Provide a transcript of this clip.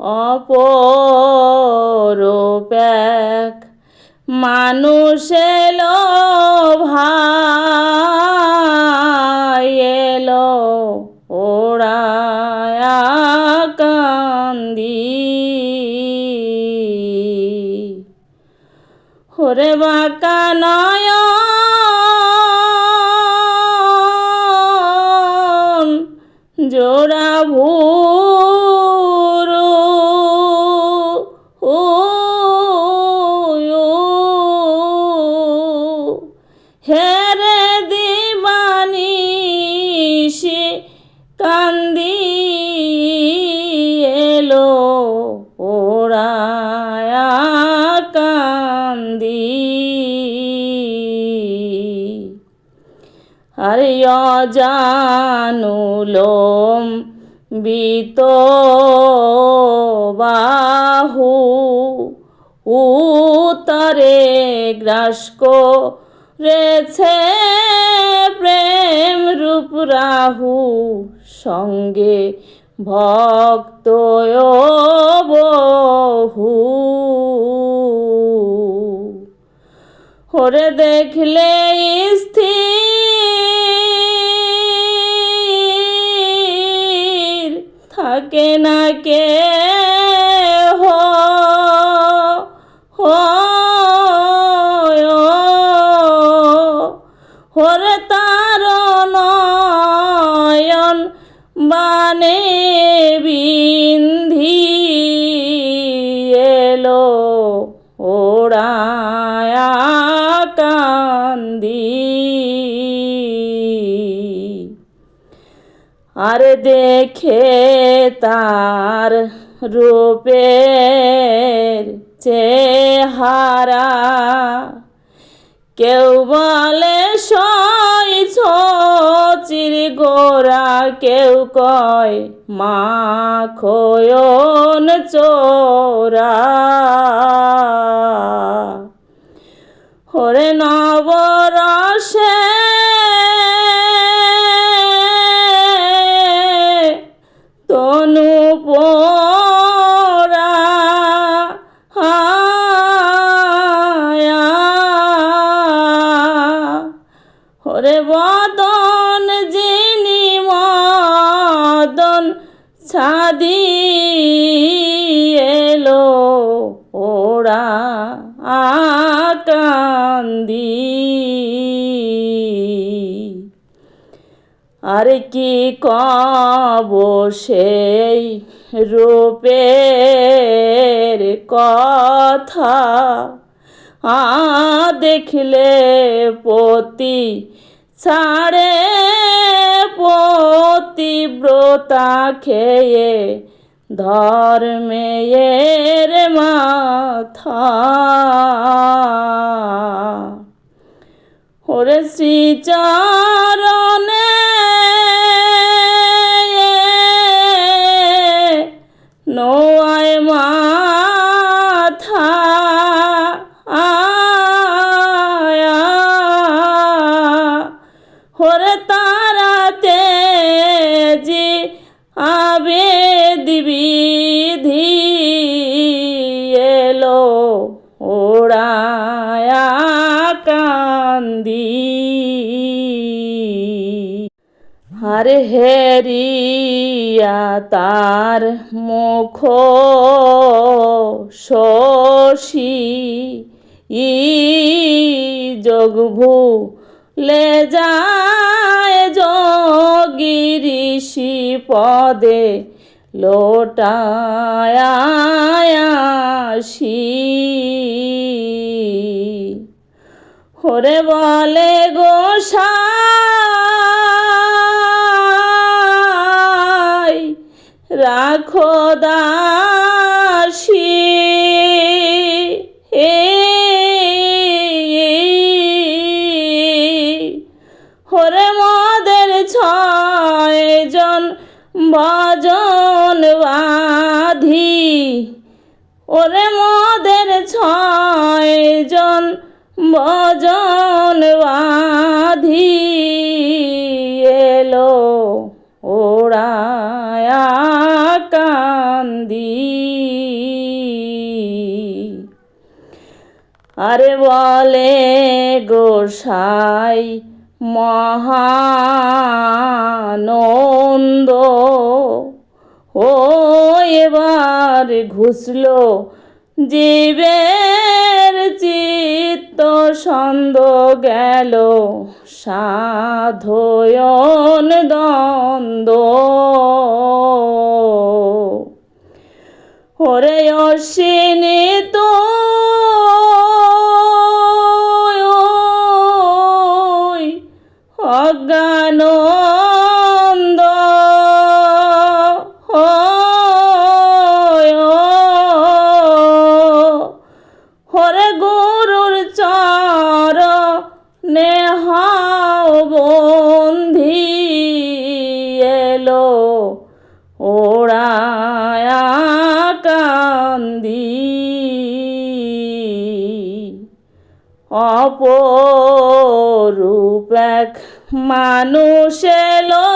অপরূপেক মানুষ এলো ভাই এলো ওড়ায়া কান্দি বাঁকা নয়ন জোড়া হেরে দিবানিসি কান্দি এলো ওড়ায়া কান্দি। আরে অজানুলোম বিত বাহু উতরে গ্রাস রেছে প্রেম রূপ রাহু সঙ্গে ভক্ত বহু। হরে দেখলে স্থির থাকে না কে হরে তার নয়ন বানে বিন্ধি এলো ওড়ায়া কান্দি। আর দেখে তার রূপের চেহারা কেউ বলে গোরা কেউ কয় মা খোয়ন চোরা। হরে নবরসে তনু পোরা হরে বদন ছাদি এলো ওরা আকান্দি। আর কি কব সেই রূপের কথা? আ দেখলে পতি ছাড়ে পতিব্রতা খেয়ে ধর্মের মাথা। ওরে শ্রীচরণে নোয়ায় মাথা। হরে ওড়ায়া কান্দি। হরে হেরিয়া তার মুখ শশী ই লে যায় যোগী ঋষি পদে লোটায়াসি। হরে বলে গোসাই রাখো দাসী। হরে মদের ছয়জন ভজন বাধি ওরে মদের ছয়জন মজন বাঁধি এলো ওড়ায়া কান্দি। আরে বলে গোসাই মহানন্দ ও এবার ঘুষলো জীবের চিত্ত ছন্দ গেল সাধয়ন দ্বন্দ্ব। ওরে অশ্বিনী তো হরে গুরুর চর নেহাও বন্ধি এলো ওড়ায়া কান্দি অপরূপ এক মানুষ এলো